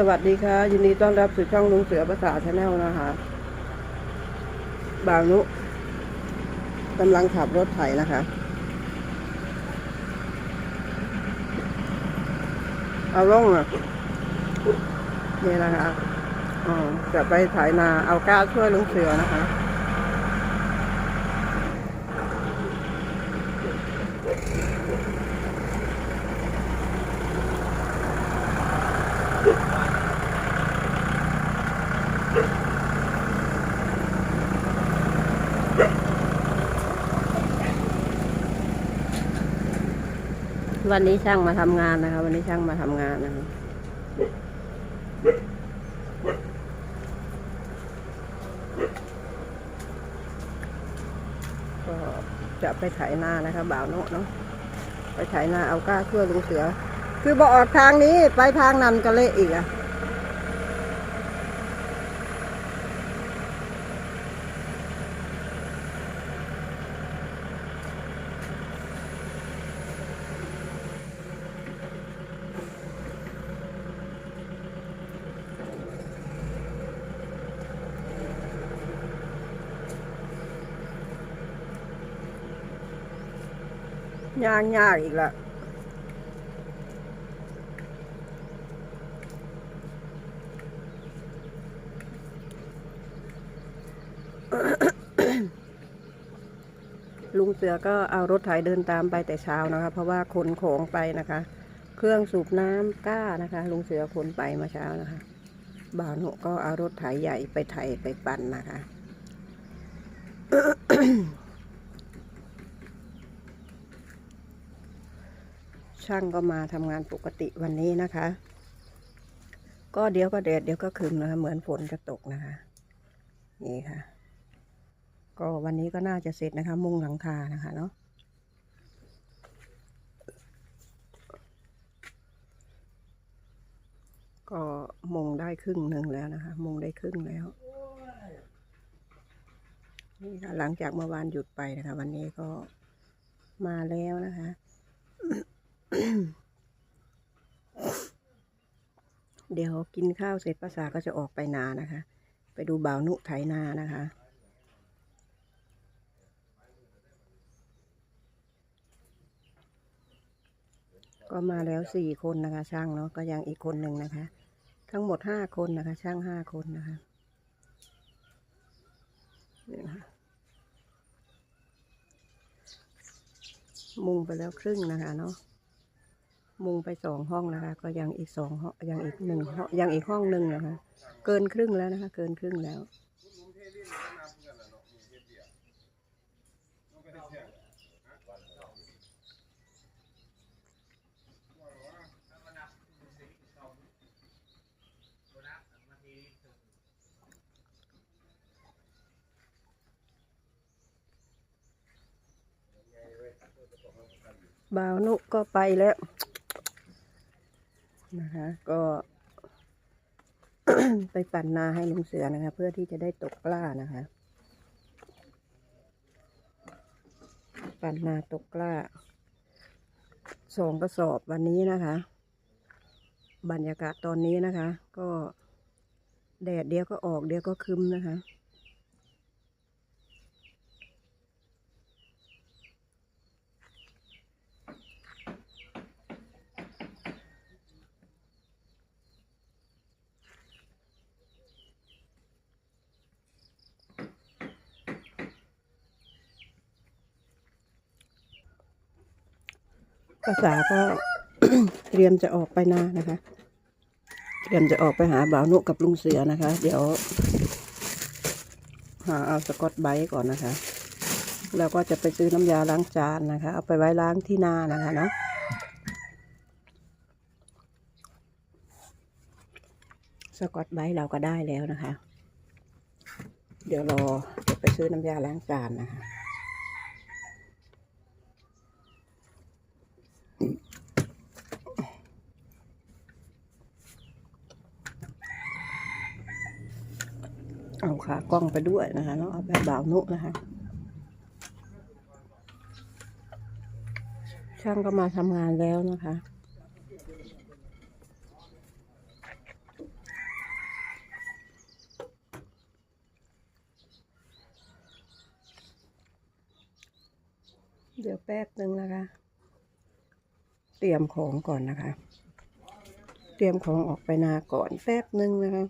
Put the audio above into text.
สวัสดีค่ะ ยินดีต้อนรับสู่ช่องลุงเสือภาษาชาแนลนะคะ บางนุกำลังขับรถไถนะคะ เอาล่องอะนี่นะคะอ๋อจะไปไถนาเอาก้าช่วยลุงเสือนะคะ วันนี้ช่างมาทำงานนะคะ วันนี้ช่างมาทำงานนะคะก็จะไปไถนานะคะบ่าวโนะเนาะไปไถนาเอาก้าเพื่อลุงเสือ คือบอกออกทางนี้ไปทางนั้นก็เละอีกอะ ยากยากอีกละลุงเสือก็เอารถไถเดินตามไปแต่เช้านะคะ เพราะว่าขนของไปนะคะ เครื่องสูบน้ำก้านะคะ ลุงเสือขนไปเมาเช้านะคะบ่าวหนุก็เอารถไถใหญ่ไปไถไปปั่นนะคะ ช่างก็มาทำงานปกติวันนี้นะคะ ก็เดี๋ยวก็แดดเดี๋ยวก็ครึมนะคะ เหมือนฝนจะตกนะคะ นี่ค่ะ ก็วันนี้ก็น่าจะเสร็จนะคะ มุงหลังคานะคะเนาะก็มุงได้ครึ่งหนึ่งแล้วนะคะ มุงได้ครึ่งแล้ว นี่ค่ะหลังจากเมื่อวานหยุดไปนะคะ วันนี้ก็มาแล้วนะคะ เดี๋ยวกินข้าวเสร็จภาษาก็จะออกไปนานะคะ ไปดูบ่าวนุไถนานะคะ ก็มาแล้วสี่คนนะคะ ช่างเนาะก็ยังอีกคนหนึ่งนะคะ ทั้งหมดห้าคนนะคะ ช่างห้าคนนะคะนี่นะคะมุงไปแล้วครึ่งนะคะเนาะ มุงไปสองห้องนะคะ ก็ยังอีกสองห้องยังอีกหนึ่งห้องยังอีกห้องหนึ่งนะคะ เกินครึ่งแล้วนะคะ เกินครึ่งแล้วบ่าวนุก็ไปแล้ว นะคะก็ไปปั่นนาให้ลุงเสือนะคะ เพื่อที่จะได้ตกกล้านะคะ ปั่นนาตกกล้าสองกระสอบวันนี้นะคะ บรรยากาศตอนนี้นะคะ ก็แดดเดียวก็ออกเดียวก็คึมนะคะ ภาษาก็เตรียมจะออกไปนานะคะ เตรียมจะออกไปหาบ่าวนุกับลุงเสือนะคะ เดี๋ยว หาเอาสกอตไบส์ก่อนนะคะ แล้วก็จะไปซื้อน้ำยาล้างจานนะคะ เอาไปไว้ล้างที่นานะคะเนาะสกอตไบส์เราก็ได้แล้วนะคะ เดี๋ยวรอจะไปซื้อน้ำยาล้างจานนะคะ เอาขากล้องไปด้วยนะคะเนาะเอาแบบบาวนุนะคะ ช่างก็มาทำงานแล้วนะคะเดี๋ยวแป๊บหนึ่งนะคะ เตรียมของก่อนนะคะ เตรียมของออกไปนาก่อนแป๊บหนึ่งนะคะ